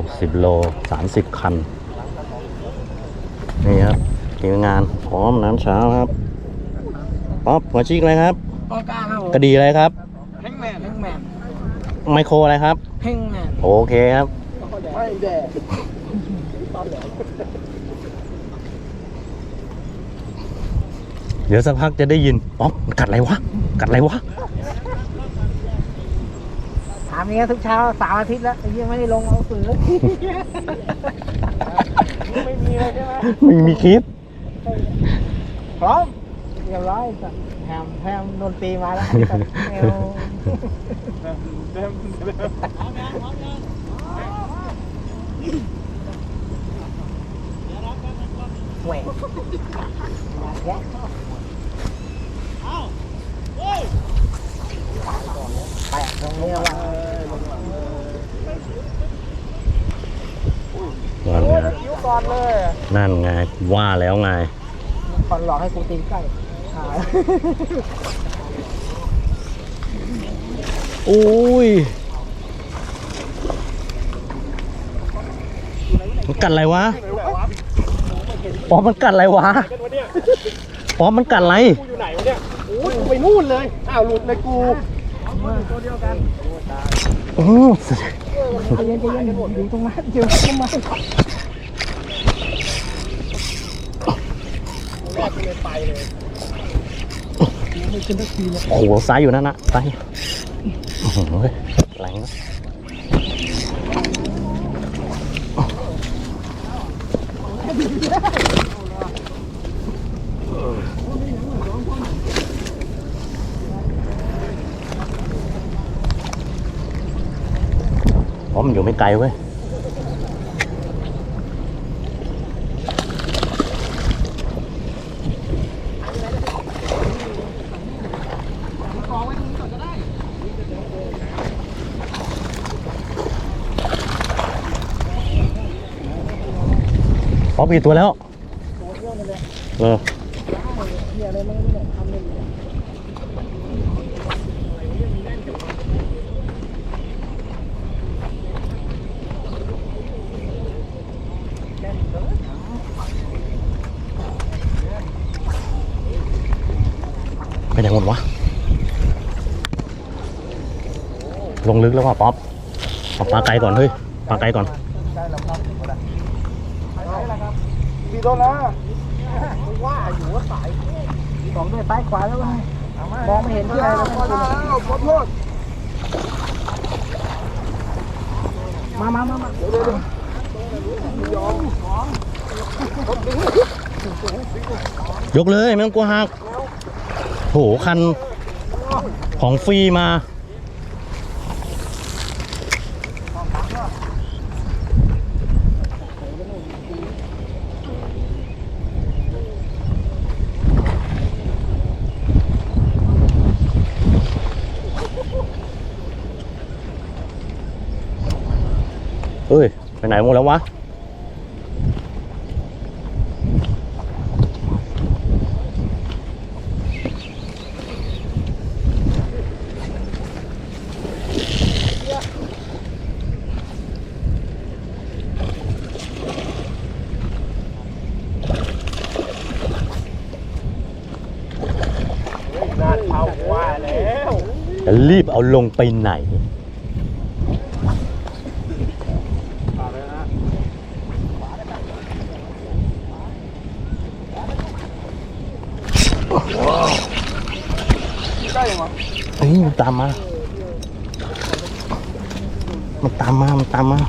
กันครับ360 โล 30 คัน นี่ครับทีมงานพร้อมน้ำเช้าครับ ป๊อปหัวชิกอะไรครับกองกลางครับผมกระดีอะไรครับแฮงแมนแฮงแมนไมโครอะไรครับแฮงแมนโอเคครับไม่แดดเดี๋ยวสักพักจะได้ยิน ป๊อปมันกัดอะไรวะ กัดอะไรวะ ถามอย่างเงี้ยทุกเช้าสามอาทิตย์แล้วยังไม่ได้ลงเอาสื่อไม่มีเลยใช่ไหมไม่มีคลิปพร้อมเรียบร้อยแฮมแฮมดนตรีมาแล้วเอวแหวกแยะไปตรง นี้ว่านั่นไงคิ้วก่อนเลยนั่นไงว่าแล้วไงก่อนหลอกให้กูตีนใกล้หายอุ้ยมันกัดอะไรวะป๊อปมันกัดอะไรวะป๊อปมันกัดอะไรกูอยู่ไหนวะเนี่ยโอ้ยกูไปนู่นเลยอ้าวหลุดเลยกูตัวเดียวกัน โอ้ใจเย็นเย็นอยู่ตรงนั้นอยู่ตรงนั้นโหซ้ายอยู่นั่นนะซ้ายโอ้โหแรงนะ ราะมันอยู่ไม่ไกลเว้ยป๊อปกี่ตัวแล้ว เออ ไปไหนหมดวะ ลงลึกแล้วว่ะป๊อปเอาปลาไกลก่อนเฮ้ย ปลาไกลก่อนมีโดนแล้วว่าอยู่ว่าสายสองด้วยซ้ายขวาแล้วไงมองไม่เห็นที่อะไรเลยขอโทษมามามามาเดี๋ยวเดี๋ยวยกเลยไม่ต้องกลัวหัก โหคันของฟรีมา เฮ้ย ไปไหนหมดแล้ววะ น่าเท่าว่าแล้ว จะ รีบเอาลงไปไหนใกล้ยังวะเฮ้ยมันตามมา มันตามมา มันตามมา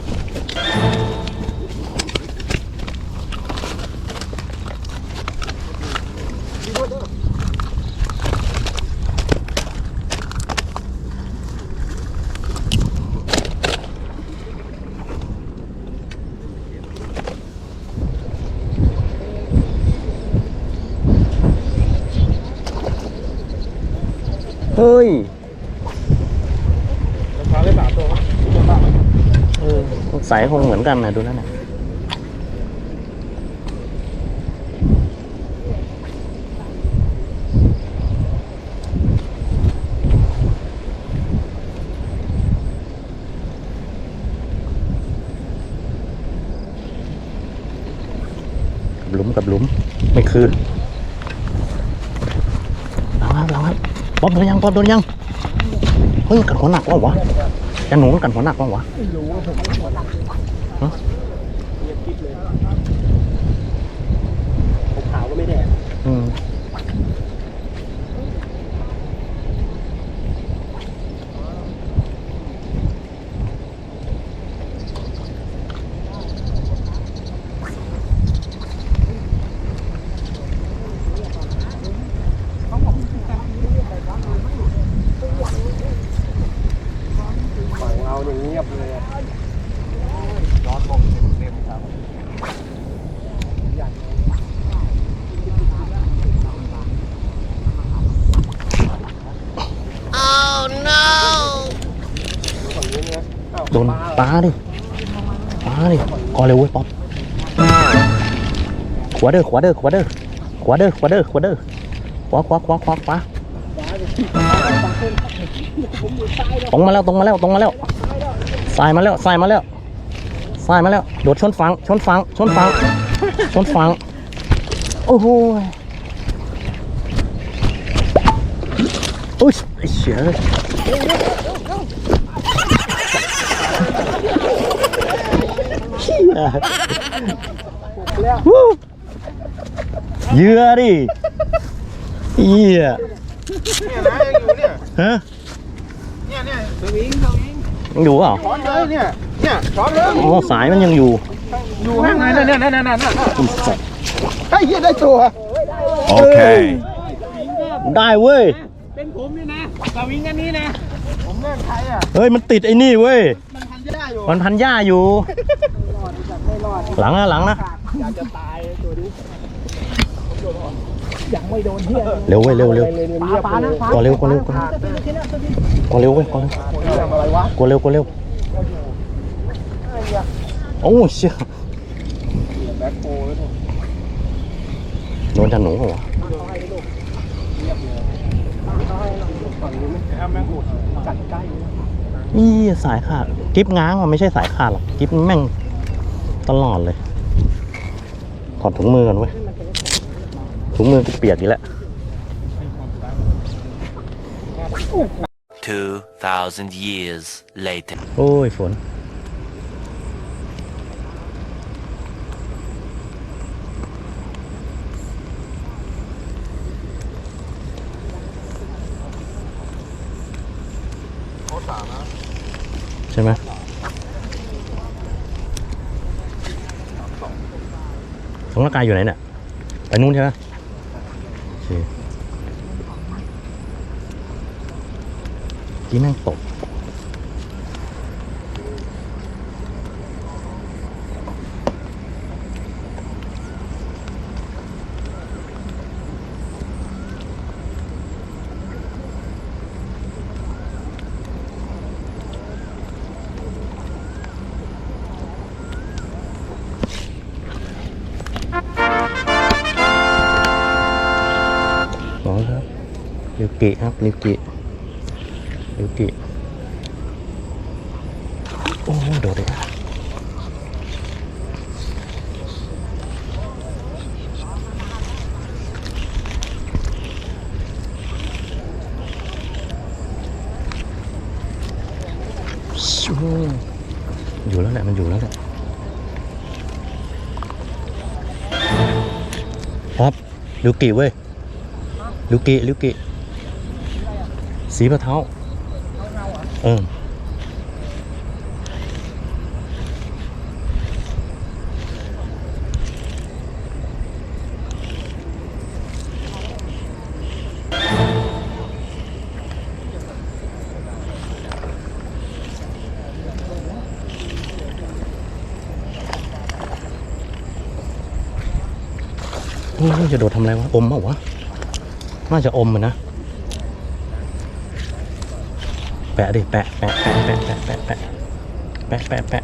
สายคงเหมือนกันนะดูนั่นนะหลุมกับหลุมไม่คืนลังครับลังครับปอบโดนยังปอบโดนยังเฮ้ยกัดหัหนักว่าวะ กันหนูมักันหัวหนักบ้างวะไม่รู้าผมหัวหนัก ปลาดิปลาดิกอเร็วเว้ยป๊อปขวาเด้อขวาเด้อขวาเด้อขวาเด้อขวาเด้อขวาเด้อขวาขวาขวาขวาขวาตรงมาแล้วตรงมาแล้วตรงมาแล้วสายมาแล้วสายมาแล้วสายมาแล้วโดดชนฝังชนฝังชนฝังชนฝังโอ้โหอุ้ยไอ้เชี่ย เหยื่อดิเหี้ยเนี่ยนะยังอยู่เนี่ยฮะเนี่ยเนี่ยยังอยู่เปล่าช้อนเลยเนี่ยเนี่ยช้อนเลยอ๋อสายมันยังอยู่ อยู่ข้างในเนี่ยเนี่ยเนี่ยเนี่ยเนี่ยอีสัตว์ไอ้เหี้ยได้ตัวโอเค ได้เว้ย เป็นผมนี่นะสวิงอันนี้นะผมเล่นใครอะเฮ้ยมันติดไอ้นี่เว้ย มันพันจะได้อยู่มันพันหญ้าอยู่ หลังนะหลังนะอยากจะตายตัวนี้เร็วเว้ยเร็วเร็วเลยเงียบเลยก่อนเร็วก่อนเร็วก่อนก่อนเร็วเว้ยก่อนเร็วทำอะไรวะก่อนเร็วก่อนเร็วโอ้ยเชี่ยแบ็คโฮแล้วเนี่ยโดนจันหนูเหรอวะฝั่งนู้นไม่แค่แม่งอุดกัดใกล้นี่สายขาด กิ๊บง้างมันไม่ใช่สายขาดหรอก กิ๊บแม่ง ตลอดเลย ถอดถุงมือกันเว้ย ถุงมือกูเปียกอีกแล้ว 2,000 years later. โอ้ยฝน ใช่ไหม ตรงร่างกายอยู่ไหนเนี่ยไปนู่นใช่ไหมโอเคที่แม่งตก ลิวกิครับลิวกิลิวกิโอ้โดดเลยอะชูอยู่แล้วแหละมันอยู่แล้วแหละครับลิวกิเว้ยลิวกิลิวกิ สีปะเท้าเออโอ้ยจะโดดทำอะไรวะ อมเปล่าวะ น่าจะอมมันนะ แปะดิแปะแปะแปะแปะแปะแปะแปะแปะแปะแปะ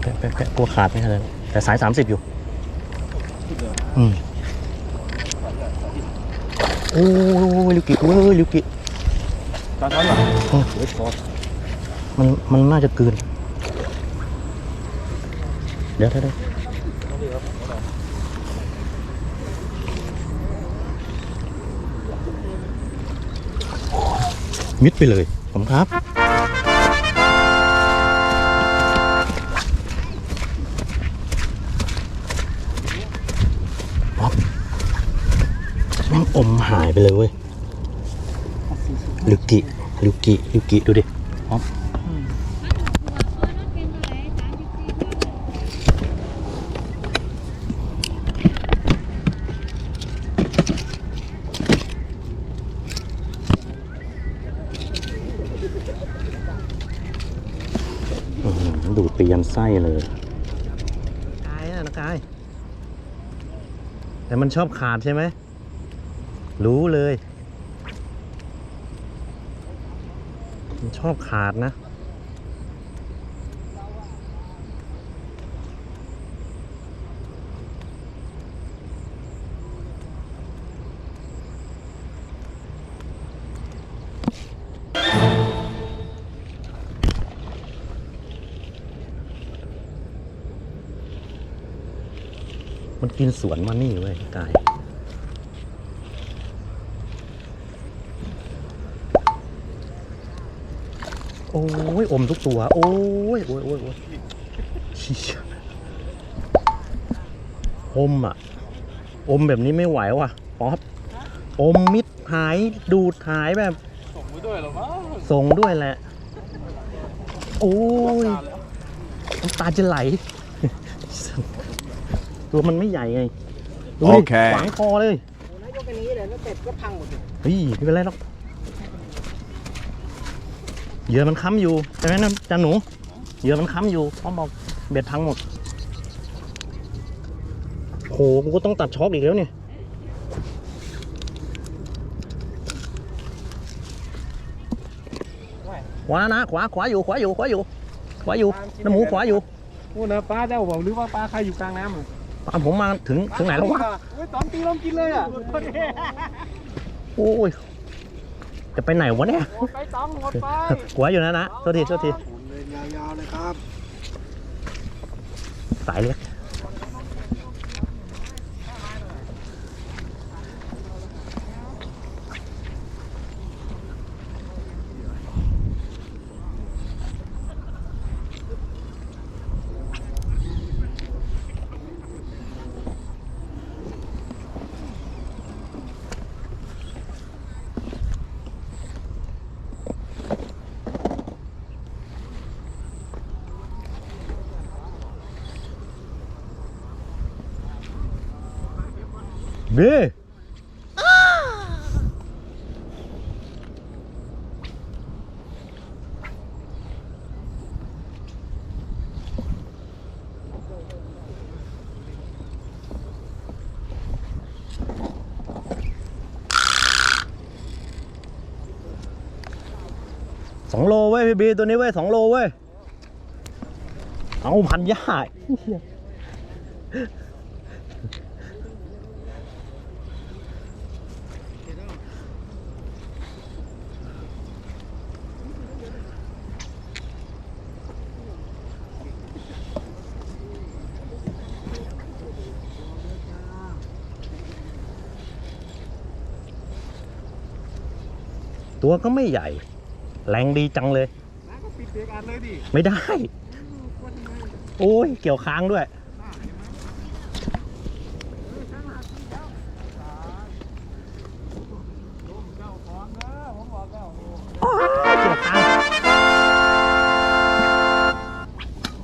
แปะแปะแปะกลัวขาดไม่ใช่เลยแต่สายสามสิบอยู่ อืมโอ้ยลิวกิเว้ยลิวกิช้อนช้อนหน่อยเออมันมันน่าจะกลืนเดี๋ยวเดี๋ยวเดี๋ยว มิดไปเลยผมครับ ป๊อปแม่งอมหายไปเลยเว้ย ลูกกิ ลูกกิลูกกิ ดูดิป๊อปอื้อหือดูด ไส้เลยกายนะกาย แต่มันชอบขาดใช่ไหม รู้เลย มันชอบขาดนะ กินสวนมานี่เว้ยกายโอ้ยอมทุกตัว โอ้ยโอ้ยโอ้ยโอ้ยเชี่ยอมอะ อมแบบนี้ไม่ไหวว่ะป๊อปอมมิดหายดูดหายแบบ ส่งไปด้วยเหรอมั้งส่งด้วยแหละ โอ้ยน้ำตาจะไหล ตัวมันไม่ใหญ่ไงดูดิโอเค ขวางคอเลยนายกอันนี้เลยแล้วเป็ดก็พังหมดเลยเฮ้ยไม่เป็นไรหรอกเหยื่อมันค้ำอยู่ใช่ไหมนะจานหนูเหยื่อมันค้ำอยู่พร้อมบอกเบ็ดพังหมดโหกูก็ต้องตัดช็อคอีกแล้วเนี่ยขวานะขวาขวาอยู่ขวาอยู่ขวาอยู่ขวาอยู่น้ำหมูขวาอยู่ พูดนะป้าเจ้าบอกหรือว่าป้าใครอยู่กลางน้ำเหรอ ตามผมมาถึงถึงไหนแล้ววะเฮ้ยตอนตีลมกินเลยอะโอ้ยจะไปไหนวะเนี่ยหมดไปตองหมดไปขวาอยู่นะนะโทษทีโทษทีผมเลยยาวๆเลยครับ สายเล็ก เบ้สองโลเว้ยพี่บีตัวนี้เว้ยสองโลเว้ย เอาพันยา ตัวก็ไม่ใหญ่ แรงดีจังเลยน้าก็ปิดเบรกอันเลยดิไม่ได้ โอ้ย เกี่ยวค้างด้วย เจ้าของนะผมบอกแล้วเกี่ยวค้าง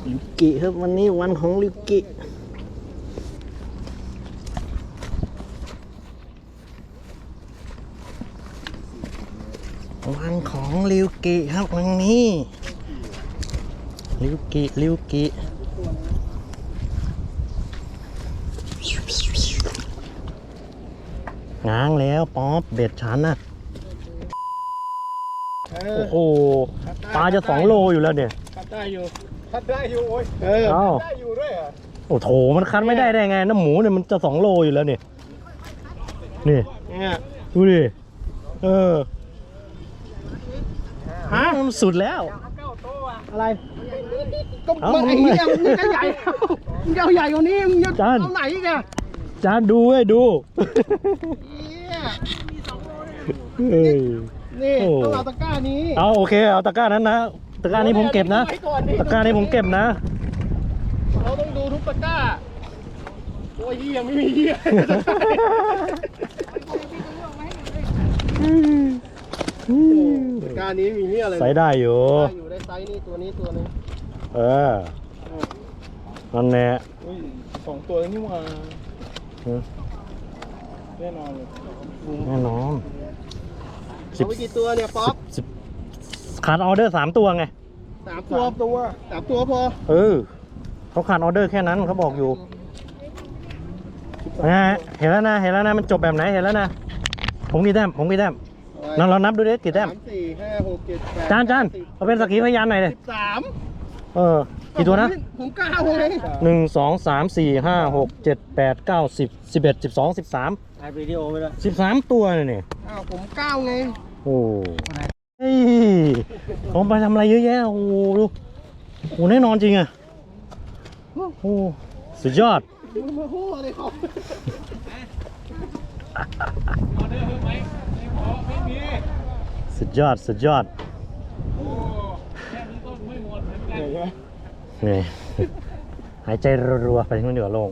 ลิวกิครับวันนี้วันของลิวกิวัน ของลิวกิครับวันนี้ลิวกิลิวกิง้างแล้วป๊อปเบ็ดฉันน่ะ เอโอ้อโหปลาจะสองโลอยู่แล้วเนี่ย คัดได้อยู่คัดได้อยู่โอ้ยเออเอ้าได้อยู่ด้วยเหรอะโอ้โถมันคัดไม่ได้ได้ไงน้ำหมูเนี่ยมันจะสองโลอยู่แล้วเนี่ยนี่เนี่ยดูดิเออ ฮะมันสุดแล้วเก้าโตอะอะไรก็เอ้ามันไอ้มึงเหี้ยมึงก็ใหญ่มึงจะเอาใหญ่กว่านี้มึงจะจาน เอาไหนอีกอะจานดูเว้ยดูเหี้ยเฮ้ย นี่โอ้ ต้องเอาตะกร้านี้เอาโอเคเอาตะกร้านั้นนะตะกร้านี้ผมเก็บนะไว้ก่อนดิตะกร้านี้ผมเก็บนะ เราต้องดูทุกตะกร้าโอ้ยเหี้ยไม่มีเหี้ย ตะกร้านี้มีเหี้ยอะไรใส่ได้อยู่ ได้อยู่ได้ไซส์นี่ตัวนี้ตัวหนึงเออ นั่นแน่อุ้ยสองตัวนี่หว่าเออแน่นอนเลยแน่นอนเอาไปกี่ตัวเนี่ยป๊อปสิบขาดออเดอร์สามตัวไงสามตัวตัวสามตัวพอ เออเขาขาดออเดอร์แค่นั้นเขาบอกอยู่นะฮะเห็นแล้วนะ เห็นแล้วนะ มันจบแบบไหน เห็นแล้วนะ ผมกี่แต้มผมกี่แต้ม นั่นเรานับดูดิกี่แต้ม สามสี่ห้าหกเจ็ดแปดจานจานสิบเอาเป็นสักขีพยานหน่อยเลยสิบสามเออ กี่ตัวนะผมเก้าไงหนึ่งสองสามสี่ห้าหกเจ็ดแปดเก้าสิบสิบเอ็ดสิบสองสิบสามถ่ายวิดีโอไปเลยสิบสามตัวเลยเนี่ยอ้าวผมเก้าไงโอ้เฮ้ยผมไปทำอะไรเยอะแยะ โอ้โหดูโอ้แน่นอนจริงอะโอ้โหสุดยอดมึงมาพูดอะไรเขา ออเดอร์เพิ่มไหมไม่พอไม่มีสุดยอด สุดยอดโอ้แค่นี้ต้นไม่หมดเหมือนกันเหนื่อยหายใจรัวๆไปที่นู่นเดี๋ยวาโลง